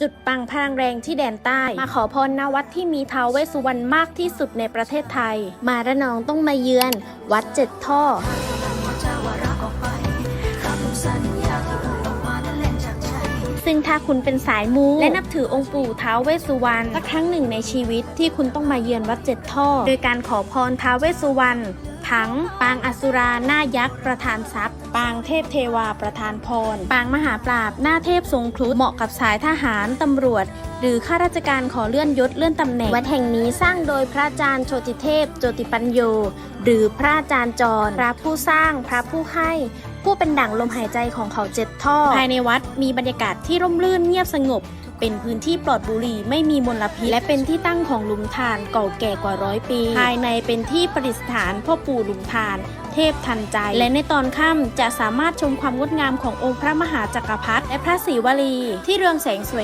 จุดปังพลังแรงที่แดนใต้ มาขอพรณวัดที่มีท้าวเวสุวรรณมากที่สุดในประเทศไทย มาระนองต้องมาเยือน วัดเจ็ดท่อซึ่งถ้าคุณเป็นสายมู และนับถือองค์ปู่ท้าวเวสสุวรรณสักครั้งหนึ่งในชีวิตที่คุณต้องมาเยือนวัดเจ็ดท่อ โดยการขอพรท้าวเวสสุวรรณ ทั้ง ปางอสุราหน้ายักษ์ประธานทรัพย์ ปางเทพเทวาประธานพร ปางมหาปราบหน้าเทพทรงครุฑเหมาะกับสายทหารตำรวจ หรือข้าราชการขอเลื่อนยศเลื่อนตำแหน่ง วัดแห่งนี้สร้างโดยพระอาจารย์โชติเทพ โจติปัญโย หรือพระอาจารย์จร พระผู้สร้าง พระผู้ให้ผู้เป็นดั่งลมหายใจของเขาเจ็ดท่อ ภายในวัดมีบรรยากาศที่ร่มรื่นเงียบสงบ เป็นพื้นที่ปลอดบุหรี่ไม่มีมลพิษ และเป็นที่ตั้งของหลุมทานเก่าแก่กว่าร้อยปี ภายในเป็นที่ประดิษฐานพ่อปู่หลุมทาน เทพทันใจ และในตอนค่ำจะสามารถชมความงดงามขององค์พระมหาจักรพรรดิและพระศรีวลีที่เรืองแสงสวย